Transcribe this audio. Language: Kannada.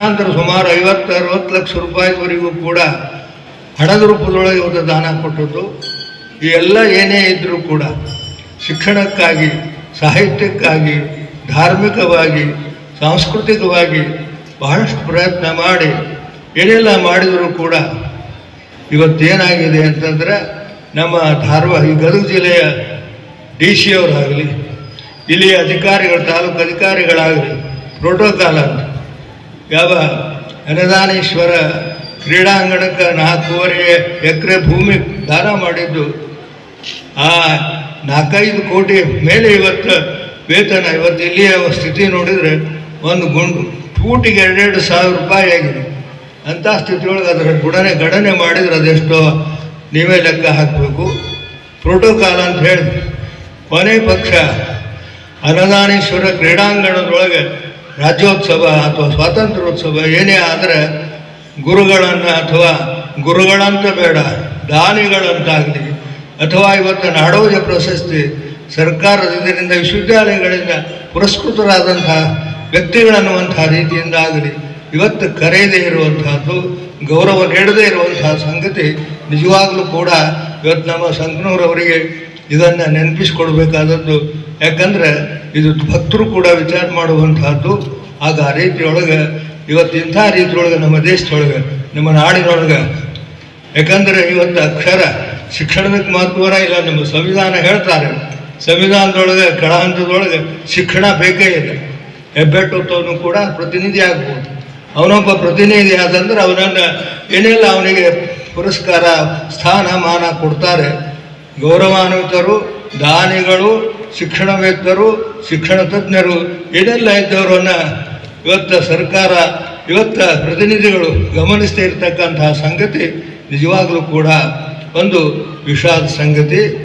ನಂತರ ಸುಮಾರು ಐವತ್ತು, ಅರವತ್ತು ಲಕ್ಷ ರೂಪಾಯಿವರೆಗೂ ಕೂಡ ಹಣದ ರೂಪದೊಳಗೆ ಒಂದು ದಾನ ಕೊಟ್ಟದ್ದು ಈ ಎಲ್ಲ ಏನೇ ಇದ್ದರೂ ಕೂಡ ಶಿಕ್ಷಣಕ್ಕಾಗಿ, ಸಾಹಿತ್ಯಕ್ಕಾಗಿ, ಧಾರ್ಮಿಕವಾಗಿ, ಸಾಂಸ್ಕೃತಿಕವಾಗಿ ಬಹಳಷ್ಟು ಪ್ರಯತ್ನ ಮಾಡಿ, ಏನೆಲ್ಲ ಮಾಡಿದರೂ ಕೂಡ ಇವತ್ತೇನಾಗಿದೆ ಅಂತಂದರೆ ನಮ್ಮ ಧಾರವಾಡ ಈ ಗದಗ ಜಿಲ್ಲೆಯ ಡಿ ಸಿ ಅವರಾಗಲಿ ಇಲ್ಲಿಯ ಅಧಿಕಾರಿಗಳು, ತಾಲೂಕು ಅಧಿಕಾರಿಗಳಾಗಲಿ ಪ್ರೋಟೋಕಾಲ್ ಅಂತ ಯಾವ ಅನದಾನೇಶ್ವರ ಕ್ರೀಡಾಂಗಣಕ್ಕೆ ನಾಲ್ಕೂವರೆ ಎಕರೆ ಭೂಮಿ ದಾನ ಮಾಡಿದ್ದು, ಆ ನಾಲ್ಕೈದು ಕೋಟಿ ಮೇಲೆ ಇವತ್ತು ವೇತನ, ಇವತ್ತು ಇಲ್ಲಿಯ ಸ್ಥಿತಿ ನೋಡಿದರೆ ಒಂದು ಗುಂಡು, ಫೂಟಿಗೆ ಎರಡೆರಡು ಸಾವಿರ ರೂಪಾಯಿ ಆಗಿದೆ. ಅಂಥ ಸ್ಥಿತಿಯೊಳಗೆ ಅದರ ಗುಣನೆ ಗಣನೆ ಮಾಡಿದರೆ ಅದೆಷ್ಟೋ ನೀವೇ ಲೆಕ್ಕ ಹಾಕಬೇಕು. ಪ್ರೋಟೋಕಾಲ್ ಅಂತ ಹೇಳಿ, ಕೊನೆ ಪಕ್ಷ ಅನ್ನದಾನೇಶ್ವರ ಕ್ರೀಡಾಂಗಣದೊಳಗೆ ರಾಜ್ಯೋತ್ಸವ ಅಥವಾ ಸ್ವಾತಂತ್ರ್ಯೋತ್ಸವ ಏನೇ ಆದರೆ ಗುರುಗಳನ್ನು ಅಥವಾ ಗುರುಗಳಂತ ಬೇಡ, ದಾನಿಗಳಂತಾಗಲಿ ಅಥವಾ ಇವತ್ತು ನಾಡೋಜ ಪ್ರಶಸ್ತಿ ಸರ್ಕಾರದಿಂದ ವಿಶ್ವವಿದ್ಯಾಲಯಗಳಿಂದ ಪುರಸ್ಕೃತರಾದಂತಹ ವ್ಯಕ್ತಿಗಳನ್ನುವಂಥ ರೀತಿಯಿಂದ ಆಗಲಿ ಇವತ್ತು ಕರೆಯದೇ ಇರುವಂತಹದ್ದು ಗೌರವ ನೀಡದೇ ಇರುವಂತಹ ಸಂಗತಿ ನಿಜವಾಗಲೂ ಕೂಡ ಇವತ್ತು ನಮ್ಮ ಸಂಕನೂರವರಿಗೆ ಇದನ್ನು ನೆನಪಿಸ್ಕೊಡ್ಬೇಕಾದದ್ದು. ಯಾಕಂದ್ರೆ ಇದು ಭಕ್ತರು ಕೂಡ ವಿಚಾರ ಮಾಡುವಂತಹದ್ದು. ಆಗ ಆ ರೀತಿಯೊಳಗೆ, ಇವತ್ತು ಇಂಥ ರೀತಿಯೊಳಗೆ ನಮ್ಮ ದೇಶದೊಳಗೆ, ನಮ್ಮ ನಾಡಿನೊಳಗೆ. ಯಾಕಂದ್ರೆ ಇವತ್ತು ಅಕ್ಷರ ಶಿಕ್ಷಣದಕ್ಕೆ ಮಹತ್ವರ ಇಲ್ಲ, ನಮ್ಮ ಸಂವಿಧಾನ ಹೇಳ್ತಾರೆ. ಸಂವಿಧಾನದೊಳಗೆ ಕೆಳ ಹಂತದೊಳಗೆ ಶಿಕ್ಷಣ ಬೇಕೇ ಇದೆ ಹೆಬ್ಬೆಟ್ಟುತ್ತವನು ಕೂಡ ಪ್ರತಿನಿಧಿ ಆಗ್ಬೋದು. ಅವನೊಬ್ಬ ಪ್ರತಿನಿಧಿ ಆದಂದ್ರೆ ಅವನನ್ನು ಏನೆಲ್ಲ ಅವನಿಗೆ ಪುರಸ್ಕಾರ, ಸ್ಥಾನಮಾನ ಕೊಡ್ತಾರೆ. ಗೌರವಾನ್ವಿತರು, ದಾನಿಗಳು, ಶಿಕ್ಷಣವೇತ್ತರು, ಶಿಕ್ಷಣ ತಜ್ಞರು, ಇದೆಲ್ಲ ಇದ್ದವರನ್ನು ಇವತ್ತು ಸರ್ಕಾರ, ಇವತ್ತ ಪ್ರತಿನಿಧಿಗಳು ಗಮನಿಸ್ತಾ ಇರತಕ್ಕಂತಹ ಸಂಗತಿ ನಿಜವಾಗಲೂ ಕೂಡ ಒಂದು ವಿಷಾದ ಸಂಗತಿ.